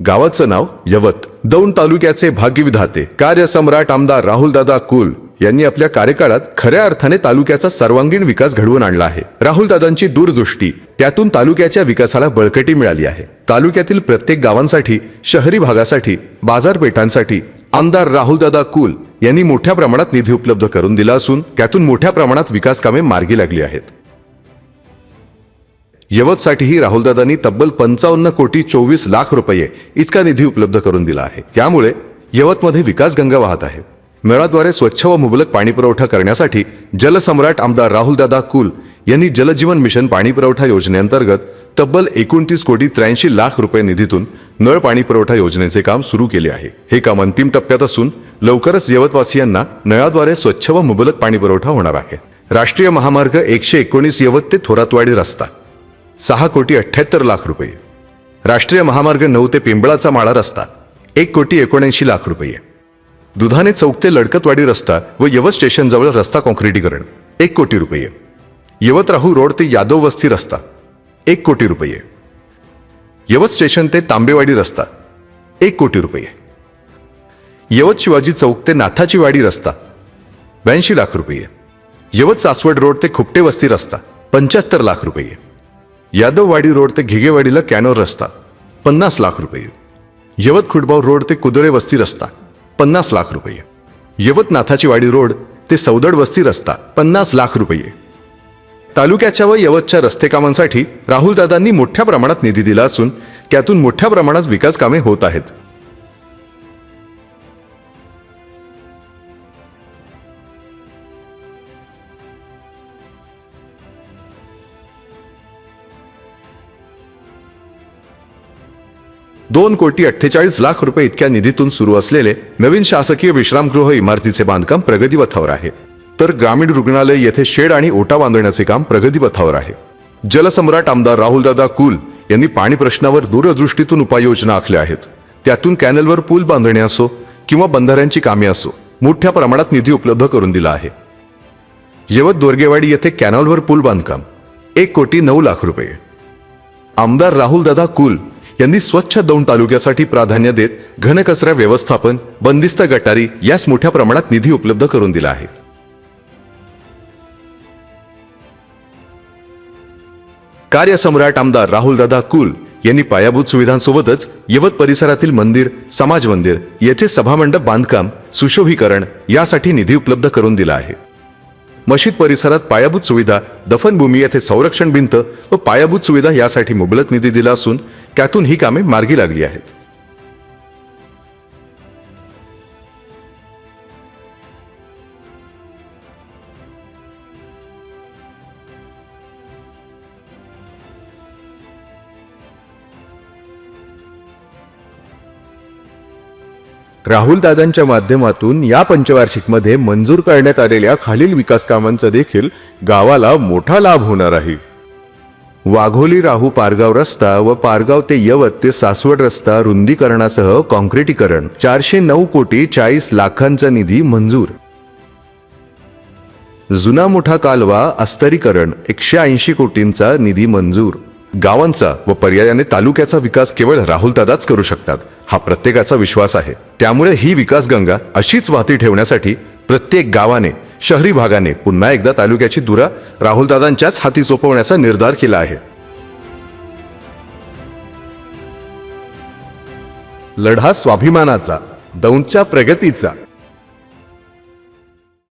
गावाचं नाव यवत. दौंड तालुक्याचे भाग्यविधाते. कार्यसम्राट आमदार राहुलदादा कुल यांनी आपल्या कार्यकाळात खऱ्या अर्थाने तालुक्याचा सर्वांगीण विकास घडवून आणला आहे. राहुलदादांची दूरदृष्टी त्यातून तालुक्याच्या विकासाला बळकटी मिळाली आहे. तालुक्यातील प्रत्येक गावांसाठी शहरी भागासाठी बाजारपेठांसाठी आमदार राहुलदादा कुल यांनी मोठ्या प्रमाणात निधी उपलब्ध करून दिला असून त्यातून मोठ्या प्रमाणात विकास कामे मार्गी लागली आहेत. यवतसाठीही राहुलदादांनी तब्बल पंचावन्न कोटी चोवीस लाख रुपये इतका निधी उपलब्ध करून दिला आहे. त्यामुळे यवतमध्ये विकास गंगा वाहत आहे. नळाद्वारे स्वच्छ व मुबलक पाणीपुरवठा करण्यासाठी जलसम्राट आमदार राहुलदादा कुल यांनी जलजीवन मिशन पाणीपुरवठा योजनेअंतर्गत तब्बल एकोणतीस कोटी त्र्याऐंशी लाख रुपये निधीतून नळ पाणीपुरवठा योजनेचे काम सुरू केले आहे. हे काम अंतिम टप्प्यात असून लवकरच यवतवासियांना नळाद्वारे स्वच्छ व मुबलक पाणीपुरवठा होणार आहे. राष्ट्रीय महामार्ग एकशे एकोणीस यवत ते थोरातवाडी रस्ता सहा कोटी अठ्ठ्याहत्तर लाख रुपये. राष्ट्रीय महामार्ग नऊ ते पिंबळाचा माळा रस्ता एक कोटी एकोणऐंशी लाख रुपये. दुधाने चौक ते लडकतवाडी रस्ता व यवत स्टेशनजवळ रस्ता कॉन्क्रिटीकरण एक कोटी रुपये. यवत राहू रोड ते यादव वस्ती रस्ता एक कोटी रुपये. यवत स्टेशन ते तांबेवाडी रस्ता एक कोटी रुपये. यवत शिवाजी चौक ते नाथाची वाडी रस्ता ब्याऐंशी लाख रुपये. यवत सासवड रोड ते खुपटे वस्ती रस्ता पंच्याहत्तर लाख रुपये. यादववाडी रोड ते घिगेवाडीला कॅनोर रस्ता पन्नास लाख रुपये. यवत खुटबाव रोड ते कुदळे वस्ती रस्ता पन्नास लाख रुपये. यवत नाथाची वाडी रोड ते सौदड वस्ती रस्ता पन्नास लाख रुपये. तालुक्याच्या व यवतच्या रस्ते कामांसाठी राहुलदादांनी मोठ्या प्रमाणात निधी दिला असून त्यातून मोठ्या प्रमाणात विकास कामे होत आहेत. दोन कोटी अठ्ठेचाळीस लाख रुपये इतक्या निधीतून सुरू असलेले नवीन शासकीय विश्रामगृह इमारतीचे बांधकाम प्रगतीपथावर आहे. तर ग्रामीण रुग्णालय येथे शेड आणि ओटा बांधण्याचे काम प्रगतीपथावर आहे. जलसम्राट आमदार राहुलदादा कुल यांनी पाणी प्रश्नावर दूरदृष्टीतून उपाययोजना आखल्या आहेत. त्यातून कॅनलवर पूल बांधणे असो किंवा बंधाऱ्यांची कामे असो मोठ्या प्रमाणात निधी उपलब्ध करून दिला आहे. यवत दोरगेवाडी येथे कॅनॉलवर पूल बांधकाम एक कोटी नऊ लाख रुपये. आमदार राहुलदादा कुल यांनी स्वच्छ दौंड तालुक्यासाठी प्राधान्य देत घनकचरा व्यवस्थापन बंदिस्त गटारी यास मोठ्या प्रमाणात निधी उपलब्ध करून दिला आहे. कार्यसम्राट आमदार राहुलदादा कुल यांनी पायाभूत सुविधांसोबतच यवत परिसरातील मंदिर समाज मंदिर येथे सभामंडप बांधकाम सुशोभीकरण यासाठी निधी उपलब्ध करून दिला आहे. मशीद परिसरात पायाभूत सुविधा दफनभूमी येथे संरक्षण भिंत व पायाभूत सुविधा यासाठी मुबलक निधी दिला असून त्यातून ही कामे मार्गी लागली आहेत. राहुल दादांच्या माध्यमातून या पंचवार्षिकमध्ये मंजूर करण्यात आलेल्या खालील विकास कामांचा देखील गावाला मोठा लाभ होणार आहे. वाघोली राहू पारगाव रस्ता व पारगाव ते यवत ते सासवड रस्ता रुंदीकरणासह कॉन्क्रिटीकरण चारशे नऊ कोटी चाळीस लाखांचा निधी मंजूर. जुना मोठा कालवा अस्तरीकरण. एकशे ऐंशी कोटींचा निधी मंजूर. गावांचा व पर्यायाने तालुक्याचा विकास केवळ राहुल दादाच करू शकतात. हा प्रत्येकाचा विश्वास आहे. त्यामुळे ही विकास गंगा अशीच वाहती ठेवण्यासाठी प्रत्येक गावाने शहरी भागाने पुन्हा एकदा तालुक्याची दुरा राहुलदादांच्याच हाती सोपवण्याचा निर्धार केला आहे. लढा स्वाभिमानाचा दौंडच्या प्रगतीचा